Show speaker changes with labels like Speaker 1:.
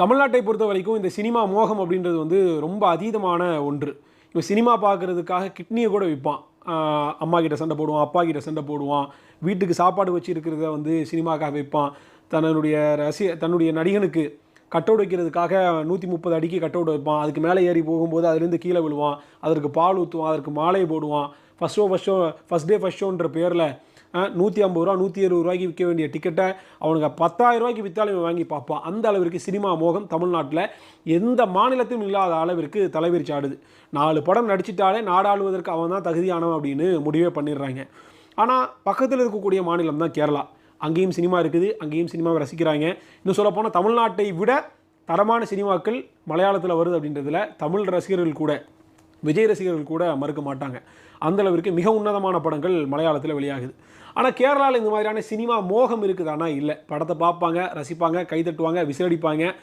Speaker 1: தமிழ்நாட்டை பொறுத்த வரைக்கும் இந்த சினிமா மோகம் அப்படின்றது வந்து ரொம்ப அதீதமான ஒன்று. இப்போ சினிமா பார்க்குறதுக்காக கிட்னியை கூட விற்பான். அம்மா கிட்ட சண்டை போடுவான் அப்பா கிட்ட சண்டை போடுவான். வீட்டுக்கு சாப்பாடு வச்சு இருக்கிறத வந்து சினிமாக்காக விற்பான். தன்னுடைய ரசி தன்னுடைய நடிகனுக்கு கட்டவுட் வைக்கிறதுக்காக நூற்றி முப்பது அடிக்கு கட்டவுட் வைப்பான். அதுக்கு மேலே ஏறி போகும்போது அதுலேருந்து கீழே விழுவான். அதற்கு பால் ஊற்றுவான் அதற்கு மாலை போடுவான். First show first show first day first ஷோன்ற பேரில் நூற்றி ஐம்பது ரூபா நூற்றி இருபது ரூபாய்க்கு விற்க வேண்டிய டிக்கெட்டை அவனுக்கு பத்தாயிரம் ரூபாய்க்கு விற்றாலும் இவன் வாங்கி பார்ப்பான். அந்த அளவிற்கு சினிமா மோகம் தமிழ்நாட்டில் எந்த மாநிலத்திலும் இல்லாத அளவிற்கு தலைவிரிச்சு சாடுது நாலு படம் நடிச்சிட்டாலே நாடாளுவதற்கு அவன் தான் தகுதியானவன் அப்படின்னு முடிவே பண்ணிடுறாங்க. ஆனால் பக்கத்தில் இருக்கக்கூடிய மாநிலம் தான் கேரளா. அங்கேயும் சினிமா இருக்குது அங்கேயும் சினிமாவை ரசிக்கிறாங்க. இன்னும் சொல்லப்போனால் தமிழ்நாட்டை விட தரமான சினிமாக்கள் மலையாளத்தில் வருது அப்படின்றதுல தமிழ் ரசிகர்கள் கூட விஜய் ரசிகர்கள் கூட மறுக்க மாட்டாங்க. அந்த அளவிற்கு மிக உன்னதமான படங்கள் மலையாளத்தில் வெளியாகுது. ஆனால் கேரளாவில் இந்த மாதிரியான சினிமா மோகம் இருக்குதானா? இல்லை. படத்தை பார்ப்பாங்க ரசிப்பாங்க கைதட்டுவாங்க விசிலடிப்பாங்க.